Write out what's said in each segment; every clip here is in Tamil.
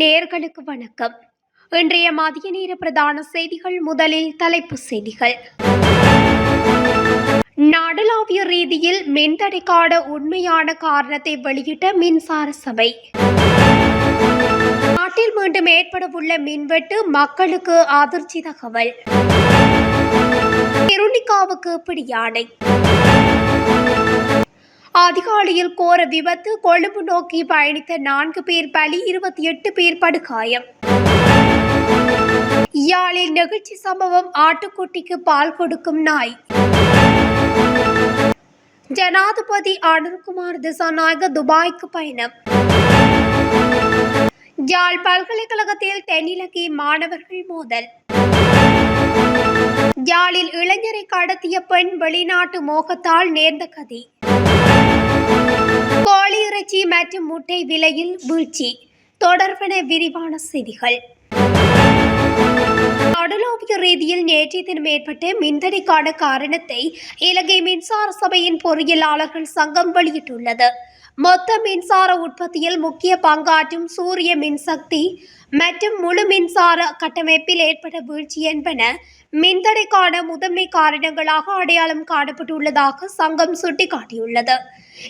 நேர்களுக்கு வணக்கம். இன்றைய மதிய நேர பிரதான செய்திகள் முதலில் தலைப்பு செய்திகள். நாடளாவிய ரீதியில் மின்தடைக்கான உண்மையான காரணத்தை வெளியிட்ட மின்சார சபை. நாட்டில் மீண்டும் ஏற்படவுள்ள மின்வெட்டு மக்களுக்கு அதிர்ச்சி தகவல். கிருணிகாவுக்கு பிடியானை அதிகாலையில் கோர விபத்து கொழும்பு நோக்கி பயணித்த நான்கு பேர் பலி இருபத்தி எட்டு பேர் படுகாயம். யாழில் நெகிழ்ச்சி சம்பவம் ஆட்டுக்குட்டிக்கு பால் கொடுக்கும் நாய். ஜனாதிபதி அனுர்குமார் திசாநாயக துபாய்க்கு பயணம். யாழ் பல்கலைக்கழகத்தில் தென்னிலங்கை மாணவர்கள் மோதல். யாழில் இளைஞரை கடத்திய பெண் வெளிநாட்டு மோகத்தால் நேர்ந்த கதி. கோழி இறைச்சி மற்றும் முட்டை விலையில் வீழ்ச்சி. தொடர்பென விரிவான செய்திகள். கடலோவிய ரீதியில் நேற்றைய தினம் ஏற்பட்ட மின்தடைக்கான காரணத்தை இலங்கை மின்சார சபையின் பொறியியலாளர்கள் சங்கம் வெளியிட்டுள்ளது. மொத்த மின்சார உற்பத்தியில் முக்கிய பங்காற்றும் சூரிய மின்சக்தி மற்றும் முழு மின்சார கட்டமைப்பில் ஏற்பட்ட வீழ்ச்சி என்பன மின்தடைக்கான முதன்மை காரணங்களாக அடையாளம் காணப்பட்டுள்ளதாக சங்கம் சுட்டிக்காட்டியுள்ளது.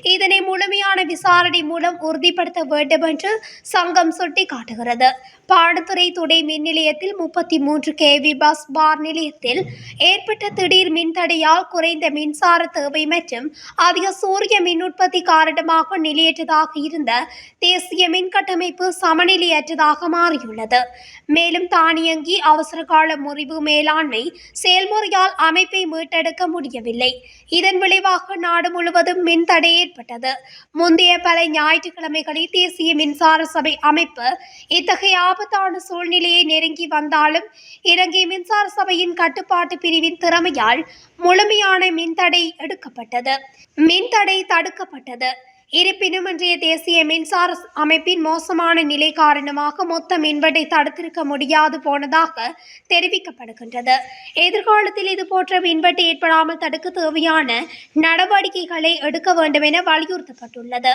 இதனை முழுமையான விசாரணை மூலம் உறுதிப்படுத்த வேண்டும் என்று சங்கம் சுட்டிக்காட்டுகிறது. பாடத்துறை துணை மின் நிலையத்தில் முப்பத்தி மூன்று கேவி பஸ் பார் நிலையத்தில் ஏற்பட்ட திடீர் மின்தடையால் குறைந்த மின்சார தேவை மற்றும் அதிக சூரிய மின் உற்பத்தி காரணமாக நிலையற்றதாக இருந்த தேசிய மின் கட்டமைப்பு சமநிலையற்றதாக மாறியுள்ளது. மேலும் தானியங்கி அவசரகால முறிவு மேலாண்மை செயல்முறையால் அமைப்பை மீட்டெடுக்க முடியவில்லை. இதன் விளைவாக நாடு முழுவதும் மின் தடை ஏற்பட்டது. முந்தைய பல ஞாயிற்றுக்கிழமைகளில் தேசிய மின்சார சபை அமைப்பு இத்தகைய ஆபத்தான சூழ்நிலையை நெருங்கி வந்தாலும் இலங்கை மின்சார சபையின் கட்டுப்பாட்டு பிரிவின் திறமையால் முழுமையான மின்தடை எடுக்கப்பட்டது. மின்தடை தடுக்கப்பட்டது. இருப்பினும் இன்றைய தேசிய மின்சார அமைப்பின் மோசமான நிலை காரணமாக மொத்த மின்வெட்டை தடுத்திருக்க முடியாது போனதாக தெரிவிக்கப்படுகின்றது. எதிர்காலத்தில் இதுபோன்ற மின்வெட்டு ஏற்படாமல் தடுக்க தேவையான நடவடிக்கைகளை எடுக்க வேண்டும் என வலியுறுத்தப்பட்டுள்ளது.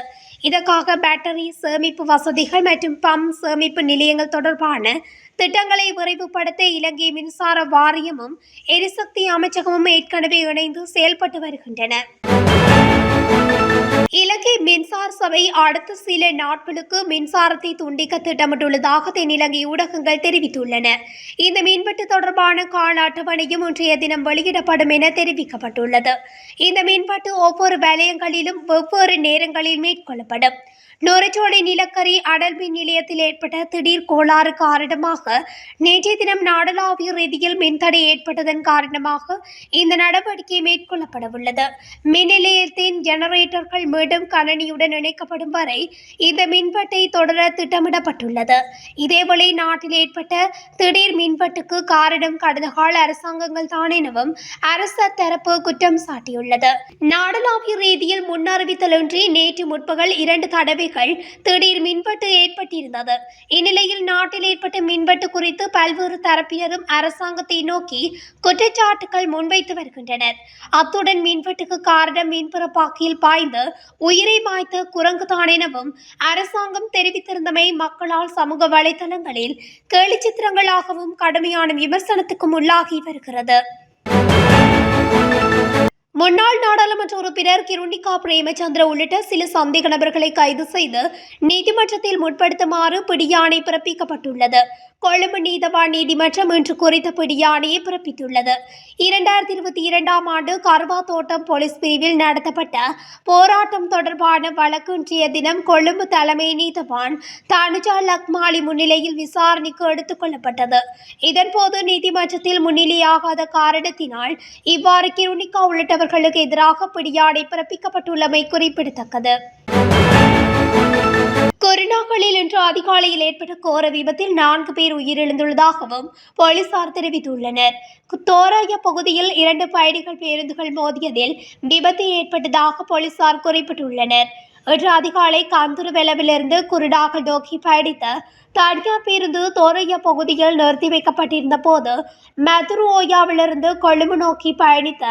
இதற்காக பேட்டரி சேமிப்பு வசதிகள் மற்றும் பம்ப் சேமிப்பு நிலையங்கள் தொடர்பான திட்டங்களை விரைவுபடுத்த இலங்கை மின்சார வாரியமும் எரிசக்தி அமைச்சகமும் ஏற்கனவே இணைந்து செயல்பட்டு வருகின்றன. இலங்கை மின்சார சபை அடுத்த சில நாட்களுக்கு மின்சாரத்தை துண்டிக்க திட்டமிட்டுள்ளதாக தென்னிலங்கை ஊடகங்கள் தெரிவித்துள்ளன. இந்த மின்வெட்டு தொடர்பான கால அட்டவணையும் இன்றைய தினம் வெளியிடப்படும் என தெரிவிக்கப்பட்டுள்ளது. இந்த மின்வெட்டு ஒவ்வொரு வலயங்களிலும் வெவ்வேறு நேரங்களில் மேற்கொள்ளப்படும். நுரைச்சோலை நிலக்கரி அடல் மின் நிலையத்தில் ஏற்பட்ட திடீர் கோளாறு காரணமாக நேற்றைய தினம் நாடளாவிய ரீதியில் மின்தடை ஏற்பட்டதன் காரணமாக இந்த நடவடிக்கை மேற்கொள்ளப்படவுள்ளது. மின் நிலையத்தின் ஜெனரேட்டர்கள் மீண்டும் கணனியுடன் இணைக்கப்படும் வரை இந்த மின்வெட்டை தொடர திட்டமிடப்பட்டுள்ளது. இதேவேளை நாட்டில் ஏற்பட்ட திடீர் மின்வெட்டுக்கு காரணம் கடந்த கால அரசாங்கங்கள் தான் எனவும் அரச தரப்பு குற்றம் சாட்டியுள்ளது. நாடளாவிய ரீதியில் முன்னறிவித்தலின்றி நேற்று முற்பகல் இரண்டு தடவைகள் திடீர் மின்வெட்டு ஏற்பட்டிருந்தது. இந்நிலையில் நாட்டில் ஏற்பட்ட மின்வெட்டு குறித்து பல்வேறு தரப்பினரும் அரசாங்கத்தை நோக்கி குற்றச்சாட்டுகள் முன்வைத்து வருகின்றனர். அத்துடன் மின்வெட்டுக்கு காரணம் மின்புறப்பாக்கியில் பாய்ந்து உயிரை மாய்த்த குரங்குதான் எனவும் அரசாங்கம் தெரிவித்திருந்தமை மக்களால் சமூக வலைதளங்களில் கேலிச்சித்திரங்களாகவும் கடுமையான விமர்சனத்துக்கும் உள்ளாகி வருகிறது. முன்னாள் நாடாளுமன்ற உறுப்பினர் கிருணிகா பிரேமச்சந்திர உள்ளிட்ட சில சந்தேக நபர்களை கைது செய்து நீதிமன்றத்தில் முற்படுத்துமாறு பிடியாணை பிறப்பிக்கப்பட்டுள்ளது. கொழும்பு நீதவான் நீதிமன்றம் இன்று குறித்த பிடியாணையை பிறப்பித்துள்ளது. இரண்டாயிரத்தி இருபத்தி இரண்டாம் ஆண்டு கர்வா தோட்டம் போலீஸ் பிரிவில் நடத்தப்பட்ட போராட்டம் தொடர்பான வழக்கு இன்றைய தினம் கொழும்பு தலைமை நீதவான் தனுஜா லக்மாலி முன்னிலையில் விசாரணைக்கு எடுத்துக் கொள்ளப்பட்டது. இதன்போது நீதிமன்றத்தில் முன்னிலையாகாத காரணத்தினால் இவ்வாறு கிருணிகா அவர்களுக்கு எதிராக பிடியாணை பிறப்பிக்கப்பட்டுள்ளமை குறிப்பிடத்தக்கது. கொரோனாக்களில் இன்று அதிகாலையில் ஏற்பட்ட கோர விபத்தில் நான்கு பேர் உயிரிழந்துள்ளதாகவும் போலீசார் தெரிவித்துள்ளனர். தோராய பகுதியில் இரண்டு பயணிகள் பேருந்துகள் மோதியதில் விபத்து ஏற்பட்டதாக போலீசார் குறிப்பிட்டுள்ளனர். இன்று அதிகாலை காந்துருவெலவிலிருந்து குருடாக நோக்கி பயணித்த தனியார் பேருந்து தோரைய பகுதியில் நிறுத்தி வைக்கப்பட்டிருந்த போது மதுரு ஓயாவிலிருந்து கொழும்பு நோக்கி பயணித்த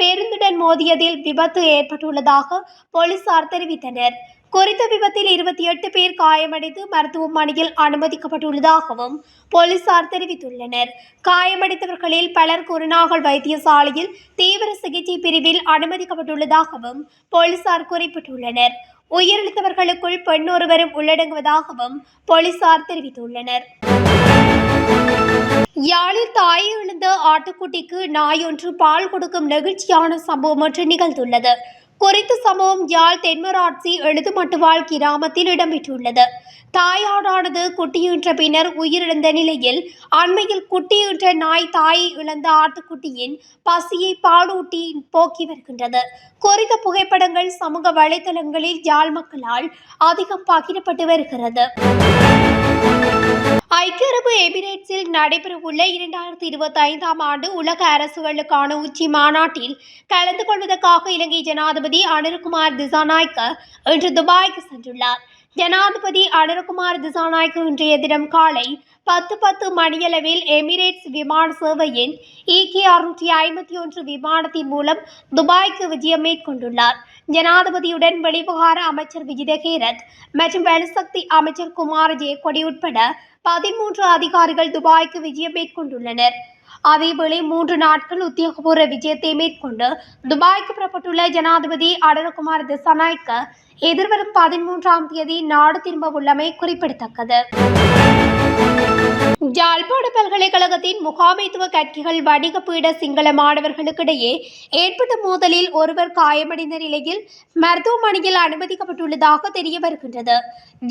பேருந்துடன் மோதியதில் விபத்து ஏற்பட்டுள்ளதாக போலீசார் தெரிவித்தனர். குறித்த விபத்தில் இருபத்தி எட்டு பேர் காயமடைந்து மருத்துவமனையில் அனுமதிக்கப்பட்டுள்ளதாகவும் போலீசார் தெரிவித்துள்ளனர். காயமடைந்தவர்களில் பலர் குருநாகல் வைத்தியசாலையில் தீவிர சிகிச்சை பிரிவில் அனுமதிக்கப்பட்டுள்ளதாகவும் போலீசார் குறிப்பிட்டுள்ளனர். உயிரிழந்தவர்களுக்குள் பெண் ஒருவரும் உள்ளடங்குவதாகவும் போலீசார் தெரிவித்துள்ளனர். யாழில் தாயை இழந்த ஆட்டுக்குட்டிக்கு நாய் ஒன்று பால் கொடுக்கும் நெகிழ்ச்சியான சம்பவம் ஒன்று நிகழ்ந்துள்ளது. குறித்த சம்பவம் யாழ் தென்மராட்சி எழுதுமட்டுவாழ் கிராமத்தில் இடம்பெற்றுள்ளது. தாயாடானது குட்டியுற்ற பின்னர் உயிரிழந்த நிலையில் அண்மையில் குட்டியுற்ற நாய் தாயை இழந்த ஆட்டுக்குட்டியின் பசியை பாலூட்டி போக்கி வருகின்றது. குறித்த புகைப்படங்கள் சமூக வலைதளங்களில் யாழ் மக்களால் அதிகம் பகிரப்பட்டு வருகிறது. ஐக்கிய அரபு எமிரேட்ஸில் நடைபெறவுள்ள இரண்டாயிரத்தி இருபத்தி ஐந்தாம் ஆண்டு உலக அரசுகளுக்கான உச்சி மாநாட்டில் கலந்து கொள்வதற்காக இலங்கை ஜனாதிபதி அனுர்குமார் திசாநாயக்க இன்று துபாய்க்கு சென்றுள்ளார். ஜனாதிபதி அனுர்குமார் திசாநாய்க்கு இன்றைய தினம் காலை பத்து பத்து மணியளவில் எமிரேட்ஸ் விமான சேவையின் இகே அறுநூற்றி ஐம்பத்தி ஒன்று விமானத்தின் மூலம் துபாய்க்கு விஜயம் மேற்கொண்டுள்ளார். ஜனாதிபதியுடன் வெளிவிவகார அமைச்சர் விஜிதகேரத் மற்றும் வெளிசக்தி அமைச்சர் குமார் ஜெயக்கொடி உட்பட பதிமூன்று அதிகாரிகள் துபாய்க்கு விஜயம் மேற்கொண்டுள்ளனர். அதேவேளை மூன்று நாட்கள் உத்தியோகபூர்வ விஜயத்தை மேற்கொண்டு துபாய்க்கு புறப்பட்டுள்ள ஜனாதிபதி அடரகுமார் திசாநாயக்க எதிர்வரும் பதிமூன்றாம் தேதி நாடு திரும்ப உள்ளமை குறிப்பிடத்தக்கது. ஜாழ்ப்பாண பல்கலைக்கழகத்தின் முகாமைத்துவ கட்சிகள் வணிக பீட சிங்கள மாணவர்களுக்கிடையே ஏற்பட்ட மோதலில் ஒருவர் காயமடைந்த நிலையில் மருத்துவமனையில் அனுமதிக்கப்பட்டுள்ளதாக தெரிய வருகின்றது.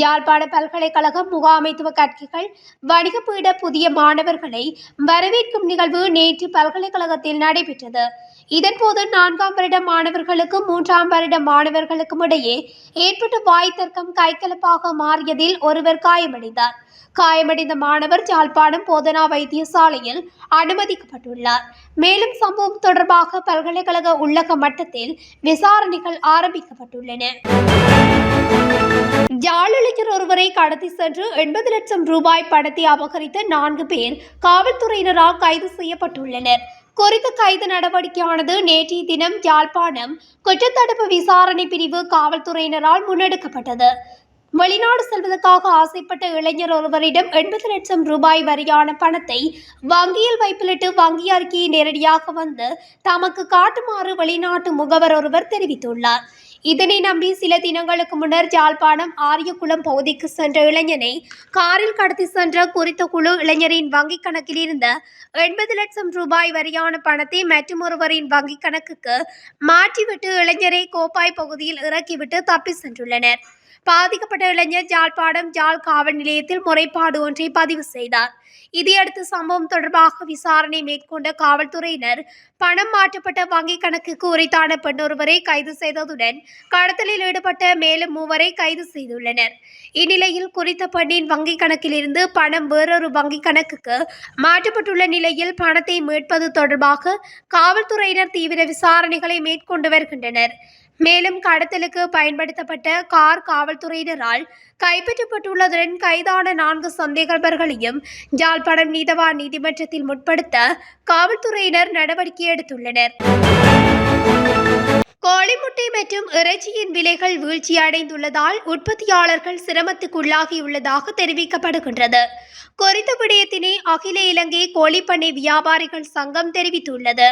ஜாழ்ப்பாண பல்கலைக்கழகம் முகாமைத்துவ கட்சிகள் வணிக பீட புதிய மாணவர்களை வரவேற்கும் நிகழ்வு நேற்று பல்கலைக்கழகத்தில் நடைபெற்றது. இதன்போது நான்காம் வருட மாணவர்களுக்கும் மூன்றாம் வருட மாணவர்களுக்கும் இடையே ஏற்பட்ட வாய் தர்க்கம் கைகலப்பாக மாறியதில் ஒருவர் காயமடைந்தார். காயமடைந்த மாணவர் ஜாழ்ப்பாணம் போதனா வைத்தியசாலையில் அனுமதிக்கப்பட்டுள்ளார். மேலும் சம்பவம் தொடர்பாக பல்கலைக்கழக உள்ளக மட்டத்தில் விசாரணைகள் ஆரம்பிக்கப்பட்டுள்ளன. யாழிளைஞர் ஒருவரை கடத்தி சென்று எண்பது லட்சம் ரூபாய் பணத்தை அபகரித்த நான்கு பேர் காவல்துறையினரால் கைது செய்யப்பட்டுள்ளனர். குறித்த கைது நடவடிக்கையானது நேற்றைய தினம் யாழ்ப்பாணம் குற்றத்தடுப்பு விசாரணை பிரிவு காவல்துறையினரால் முன்னெடுக்கப்பட்டது. வெளிநாடு செல்வதற்காக ஆசைப்பட்ட இளைஞர் ஒருவரிடம் எண்பது லட்சம் ரூபாய் வரியான பணத்தை வங்கியில் வைப்பிலிட்டு வங்கி அறிக்கையை நேரடியாக வந்து தமக்கு காட்டுமாறு வெளிநாட்டு முகவர் ஒருவர் தெரிவித்துள்ளார். இதனை நம்பி சில தினங்களுக்கு முன்னர் ஜாழ்ப்பாணம் ஆரியகுளம் பகுதிக்கு சென்ற இளைஞனை காரில் கடத்தி சென்ற குறித்த குழு இளைஞரின் வங்கிக் கணக்கில் இருந்த எண்பது லட்சம் ரூபாய் வரியான பணத்தை மற்றொருவரின் வங்கிக் கணக்குக்கு மாற்றிவிட்டு இளைஞரை கோப்பாய் பகுதியில் இறக்கிவிட்டு தப்பி சென்றுள்ளனர். பாதிக்கப்பட்ட இளைஞர் ஜாழ்ப்பாணம் ஜாழ் காவல் நிலையத்தில் முறைப்பாடு ஒன்றை பதிவு செய்தார். இதையடுத்து சம்பவம் தொடர்பாக விசாரணை மேற்கொண்ட காவல்துறையினர் பணம் மாற்றப்பட்ட வங்கிக் கணக்குக்கு உரைத்தான பெண் ஒருவரை கைது செய்ததுடன் கடத்தலில் ஈடுபட்ட மேலும் மூவரை கைது செய்துள்ளனர். இந்நிலையில் குறித்த பெண்ணின் வங்கிக் கணக்கிலிருந்து பணம் வேறொரு வங்கிக் கணக்குக்கு மாற்றப்பட்டுள்ள நிலையில் பணத்தை மீட்பது தொடர்பாக காவல்துறையினர் தீவிர விசாரணைகளை மேற்கொண்டு வருகின்றனர். மேலும் கடத்தலுக்கு பயன்படுத்தப்பட்ட கார் காவல்துறையினரால் கைப்பற்றப்பட்டுள்ளதுடன் கைதான நான்கு சந்தேகபர்களையும் யாழ்ப்பாணம் நீதவான் நீதிமன்றத்தில் முற்படுத்த காவல்துறையினர் நடவடிக்கை எடுத்துள்ளனர். கோழி முட்டை மற்றும் இறைச்சியின் விலைகள் வீழ்ச்சியடைந்துள்ளதால் உற்பத்தியாளர்கள் சிரமத்துக்குள்ளாகியுள்ளதாக தெரிவிக்கப்படுகின்றது. குறித்த விடயத்தினை அகில இலங்கை கோழிப்பண்ணை வியாபாரிகள் சங்கம் தெரிவித்துள்ளது.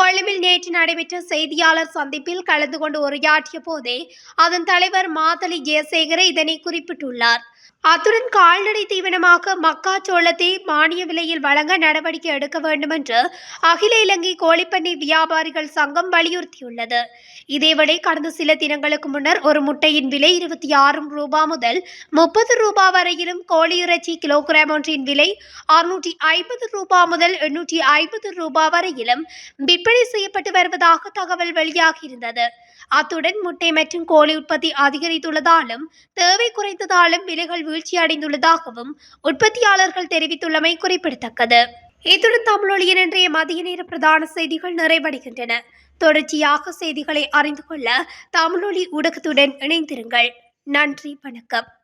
கொழும்பில் நேற்று நடைபெற்ற செய்தியாளர் சந்திப்பில் கலந்து கொண்டு உரையாற்றிய போதே அதன் தலைவர் மாதளி ஜெயசேகர இதனை குறிப்பிட்டுள்ளார். அத்துடன் கால்நடை தீவனமாக மக்காச்சோளத்தை மானிய விலையில் வழங்க நடவடிக்கை எடுக்க வேண்டும் என்று அகில இலங்கை கோழிப்பண்ணை வியாபாரிகள் சங்கம் வலியுறுத்தியுள்ளது. இதேவேளை கடந்த சில தினங்களுக்கு முன்னர் ஒரு முட்டையின் விலை இருபத்தி ஆறு ரூபாய் முதல் முப்பது ரூபாய் வரையிலும் கோழி இறைச்சி கிலோகிராம் ஒன்றின் விலை அறுநூற்றி ஐம்பது ரூபாய் முதல் எண்ணூற்றி ஐம்பது ரூபாய் வரையிலும் விற்பனை செய்யப்பட்டு வருவதாக தகவல் வெளியாகியிருந்தது அத்துடன் முட்டை மற்றும் கோழி உற்பத்தி அதிகரித்துள்ளதாலும் தேவை குறைந்ததாலும் விலைகள் வீழ்ச்சியடைந்துள்ளதாகவும் உற்பத்தியாளர்கள் தெரிவித்துள்ளமை குறிப்பிடத்தக்கது. இத்துடன் தமிழொலியின் இன்றைய மதிய நேர பிரதான செய்திகள் நிறைவடைகின்றன. தொடர்ச்சியாக செய்திகளை அறிந்து கொள்ள தமிழொலி ஊடகத்துடன் இணைந்திருங்கள். நன்றி வணக்கம்.